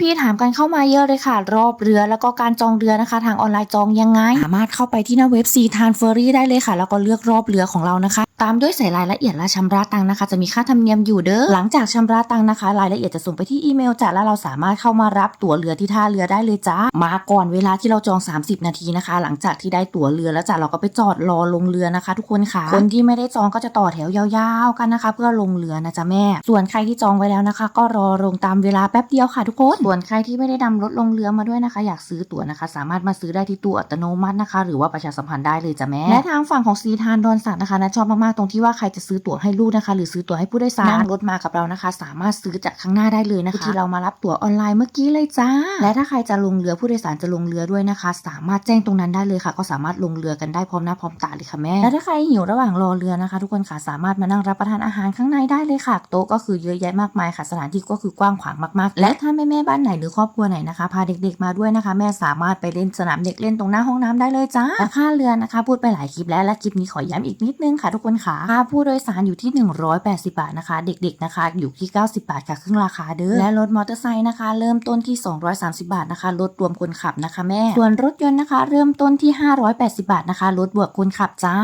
พี่ๆถามกันเข้ามาเยอะเลยค่ะ รอบเรือแล้วก็การจองเรือนะคะ ทางออนไลน์จองยังไง สามารถเข้าไปที่หน้าเว็บซีทานเฟอรี่ได้เลยค่ะ แล้วก็เลือกรอบเรือของเรานะคะ ตามด้วยใส่รายละเอียดและชำระตังค์นะคะ จะมีค่าธรรมเนียมอยู่เด้อหลังจากชำระตังค์นะคะ รายละเอียดจะส่งไปที่อีเมลจ้ะแล้วเราสามารถเข้ามารับตั๋วเรือที่ท่าเรือได้เลยจ้ามาก่อนเวลาที่เราจอง 30 นาทีนะคะ หลังจากที่ได้ตั๋วเรือแล้วจ้ะเราก็ไปจอดรอลงเรือนะคะ ทุกคนค่ะ คนที่ไม่ได้จองก็จะต่อแถวยาวๆกันนะคะ เพื่อลงเรือนะจ๊ะแม่ ส่วนใครที่จองไว้แล้วนะคะ ก็รอลงตามเวลาแป๊บเดียวค่ะทุกคนส่วนใครที่ไม่ได้นำรถลงเรือมาด้วยนะคะ อยากซื้อตั๋วนะคะ สามารถมาซื้อได้ที่ตู้อัตโนมัตินะคะ หรือว่าประชาสัมพันธ์ได้เลยจ้ะแม่และทางฝั่งของซีทานดอนสัตว์นะคะนะชอบมากๆตรงที่ว่าใครจะซื้อตั๋วให้ลูกนะคะ หรือซื้อตั๋วให้ผู้โดยสารนั่งรถมากับเรานะคะ สามารถซื้อจากข้างหน้าได้เลยนะคะที่เรามารับตั๋วออนไลน์เมื่อกี้เลยจ้า และถ้าใครจะลงเรือผู้โดยสารจะลงเรือด้วยนะคะ สามารถแจ้งตรงนั้นได้เลยค่ะ ก็สามารถลงเรือกันได้พร้อมหน้าพร้อมตาเลยค่ะแม่และถ้าใครหิวระหว่างรอเรือนะคะ ทุกคนค่ะสามารถมานั่งรับประทานอาหารข้างในได้เลยค่ะโต๊ะก็คือเยอะแยะมากมายค่ะสถานที่ก็คือกว้างขวางมากๆ และถ้าแม่แม่ๆบ้านไหนหรือครอบครัวไหนนะคะพาเด็กๆมาด้วยนะคะ แม่สามารถไปเล่นสนามเด็กเล่นตรงหน้าห้องน้ำได้เลยจ้าและค่าเรือนะคะ พูดไปหลายคลิปแล้วและคลิปนี้ขอย้ำอีกนิดนึงค่ะทุกคนค่ะค่าผู้โดยสารอยู่ที่ 180 บาทนะคะ เด็กๆนะคะ อยู่ที่ 90 บาทค่ะครึ่งราคาเด้อและรถมอเตอร์ไซค์นะคะ เริ่มต้นที่ 230 บาทนะคะรถรวมคนขับนะคะแม่ ส่วนรถยนต์นะคะ เริ่มต้นที่ 580 บาทนะคะรถบวกคนขับจ้า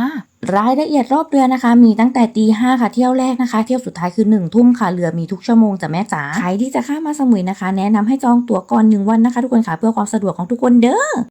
รายละเอียดรอบเรือนะคะ มีตั้งแต่ตีห้าค่ะเที่ยวแรกนะคะ เที่ยวสุดท้ายคือ1นึ่ทุ่มค่ะเรือมีทุกชั่วโมงจ้ะแม่จ๋าใครที่จะข้ามมาสมุยนะคะ แนะนำให้จองตั๋วก่อนหนึ่งวันนะคะ ทุกคนค่ะเพื่อความสะดวกของทุกคนเด้อ